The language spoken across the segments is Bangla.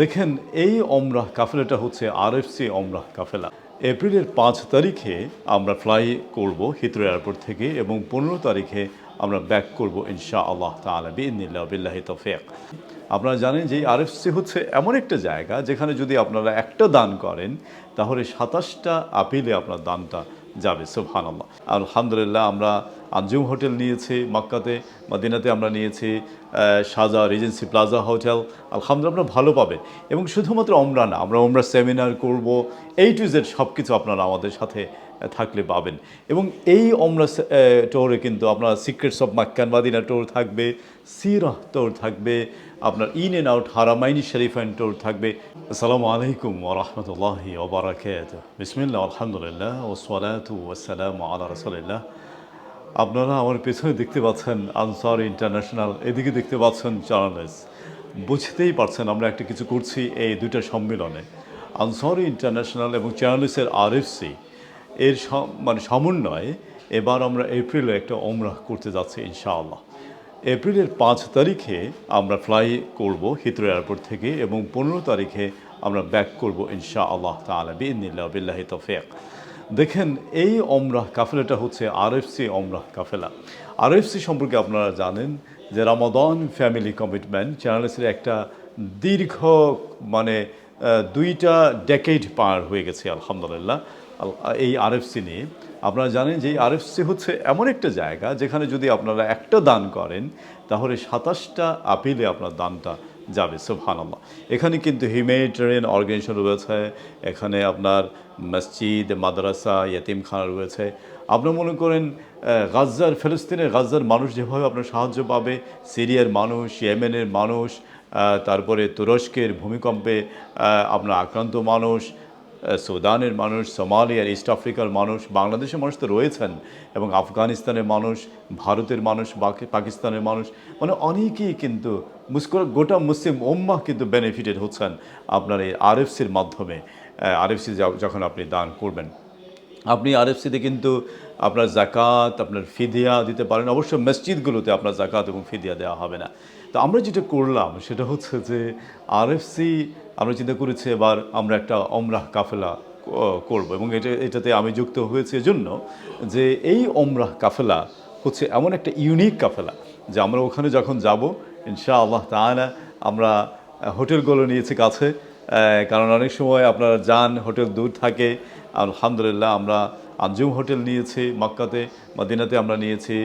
দেখেন, এই অমরাহ কাফেলাটা হচ্ছে আরএফসি অমরাহ কাফেলা। এপ্রিলের পাঁচ তারিখে আমরা ফ্লাই করব হিত্র এয়ারপোর্ট থেকে এবং পনেরো তারিখে আমরা ব্যাক করব ইনশা আল্লাহ তালা বিল্লাহ বিল্লাহি তফিক। আপনারা জানেন যে আরএফসি হচ্ছে এমন একটা জায়গা যেখানে যদি আপনারা একটা দান করেন, তাহলে সাতাশটা আপিলে আপনার দানটা যাবে সুবহান আল্লাহ আলহামদুলিল্লাহ আমরা আঞ্জুম হোটেল নিয়েছি মক্কাতে, মদিনাতে আমরা নিয়েছি সাজা রিজেন্সি প্লাজা হোটেল। আলহামদুলিল্লাহ আপনারা ভালো পাবেন এবং শুধুমাত্র আমরা না, আমরা আমরা সেমিনার করব এই টু জেড সব কিছু আপনারা আমাদের সাথে থাকলে পাবেন। এবং এই অমরা টোরে কিন্তু আপনার সিক্রেটস অফ মাক্কান মাদিনা টোর থাকবে সিরাহ টোর থাকবে, আপনার ইন অ্যান্ড আউট হারামাইনি শরীফাইন টোর থাকবে। আসসালামু আলাইকুম ওরহমতুল্লাহি ওবরাকাত বিসমিল্লা আলহামদুলিল্লাহ ও সালাতু ওয়াসালাম আলা রসুলিল্লাহ। আপনারা আমার পেছনে দেখতে পাচ্ছেন আনসার ইন্টারন্যাশনাল, এদিকে দেখতে পাচ্ছেন জার্নালিস্ট। বুঝতেই পারছেন আমরা একটা কিছু করছি এই দুইটা সম্মেলনে। আনসার ইন্টারন্যাশনাল এবং চ্যানেলিসের আরএফসি, এর মানে সমন্বয়ে এবার আমরা এপ্রিলে একটা ওমরাহ করতে যাচ্ছি ইনশাআল্লাহ। এপ্রিলের পাঁচ তারিখে আমরা ফ্লাই করব হিত্র এয়ারপোর্ট থেকে এবং পনেরো তারিখে আমরা ব্যাক করব ইনশা আল্লাহ তালা বিল্লাহ বিল্লাহি তফিক। দেখেন, এই অমরাহ কাফেলাটা হচ্ছে আরএফসি অমরাহ কাফেলা। আরএফসি সম্পর্কে আপনারা জানেন যে রামাদন ফ্যামিলি কমিটমেন্ট চ্যানেলসের একটা দীর্ঘ মানে দুইটা ডেকেড পার হয়ে গেছে, আলহামদুলিল্লাহ, আল- এই আরএফসি নিয়ে। আপনারা জানেন যে এই আরএফসি হচ্ছে এমন একটা জায়গা যেখানে যদি আপনারা একটা দান করেন, তাহলে সাতাশটা আপিলে আপনার দানটা যাবে, সুবহানাল্লাহ। এখানে কিন্তু হিউম্যানিটেরিয়ান অর্গানাইজেশন রয়েছে, এখানে আপনার মসজিদ, মাদ্রাসা, ইয়তিমখানা রয়েছে। আপনার মনে করেন গাজ্জার ফেলস্তিনের গাজ্জার মানুষ যেভাবে আপনার সাহায্য পাবে, সিরিয়ার মানুষ, ইয়েমেনের মানুষ তারপরে তুরস্কের ভূমিকম্পে আপনার আক্রান্ত মানুষ সুদানের মানুষ সোমালিয়ার ইস্ট আফ্রিকার মানুষ, বাংলাদেশের মানুষ তো রয়েছেন এবং আফগানিস্তানের মানুষ, ভারতের মানুষ পাকিস্তানের মানুষ মানে অনেকেই কিন্তু মুস্কর গোটা মুসলিম ওম্মা কিন্তু বেনিফিটেড হচ্ছেন আপনার এই আরএফসির মাধ্যমে। আরএফসি যখন আপনি দান করবেন। আপনি আর আরএফসিতে কিন্তু আপনার জাকাত, আপনার ফিদিয়া দিতে পারেন। অবশ্য মসজিদগুলোতে আপনার জাকাত এবং ফিদিয়া দেওয়া হবে না। তো আমরা যেটা করলাম সেটা হচ্ছে যে আরএফসি, আমরা চিন্তা করেছি এবার আমরা একটা অমরাহ কাফেলা করব এবং এটা, এটাতে আমি যুক্ত হয়েছে এজন্য যে এই অমরাহ কাফেলা হচ্ছে এমন একটা ইউনিক কাফেলা যে আমরা ওখানে যখন যাব ইনশা আল্লাহ তাহলে আমরা হোটেলগুলো নিয়েছি কাছে। কারণ অনেক সময় আপনারা যান, হোটেল দূর থাকে। আলহামদুলিল্লাহ, আমরা আঞ্জুম হোটেল নিয়েছি মক্কাতে, মদিনাতে আমরা নিয়েছি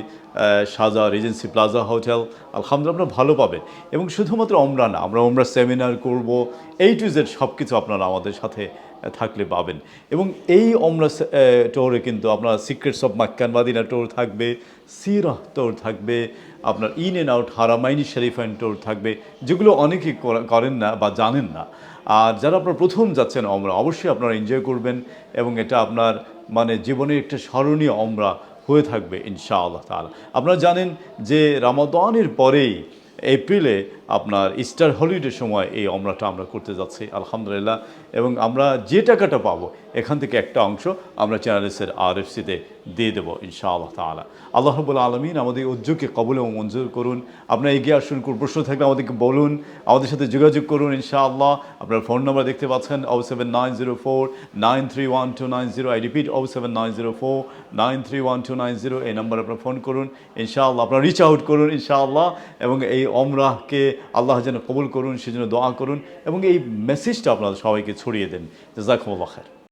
সাজা রিজেন্সি প্লাজা হোটেল। আলহামদুলিল্লাহ, আপনারা ভালো পাবেন। এবং শুধুমাত্র ওমরা না, আমরা ওমরা সেমিনার করব এই টু জেড সব কিছু আপনারা আমাদের সাথে থাকলে পাবেন। এবং এই অমরা টোরে কিন্তু আপনার সিক্রেটস অফ মাক্কান মাদিনা টোর থাকবে সিরাহ টোর থাকবে, আপনার ইন অ্যান্ড আউট হারামাইনি শরীফাইন টোর থাকবে, যেগুলো অনেকেই করেন না বা জানেন না। আর যারা আপনার প্রথম যাচ্ছেন অমরা, অবশ্যই আপনারা এনজয় করবেন এবং এটা আপনার মানে জীবনের একটা স্মরণীয় অমরা হয়ে থাকবে ইনশা আল্লাহ তালা আপনারা জানেন যে রামাদানের পরেই এপ্রিলে আপনার ইস্টার হলিডের সময় এই অমরাটা আমরা করতে যাচ্ছি। আলহামদুলিল্লাহ এবং আমরা যে টাকাটা পাবো, এখান থেকে একটা অংশ আমরা চ্যানেলসের আরএফসিতে দিয়ে দেবো ইনশা আল্লাহ তালা আল্লাহ রবুল আলমিন আমাদের উদ্যোগকে কবল এবং মঞ্জুর করুন। আপনারা এগিয়ে আসুন, কোনো প্রশ্ন থাকলে আমাদেরকে বলুন। আমাদের সাথে যোগাযোগ করুন ইনশা আল্লাহ আপনার ফোন নাম্বার দেখতে পাচ্ছেন O seven nine zero four nine three one two nine zero I repeat O seven nine zero four nine three one two nine zero এই নাম্বারে আপনার ফোন করুন, ইনশাআল্লাহ। আপনারা রিচ আউট করুন, ইনশাআল্লাহ। এবং এই অমরাহকে আল্লাহ যেন কবুল করুন, সেজন্য দোয়া করুন। এবং এই মেসেজটা আপনারা সবাইকে ছড়িয়ে দেন। জাজাকুমুল্লাহ খায়ের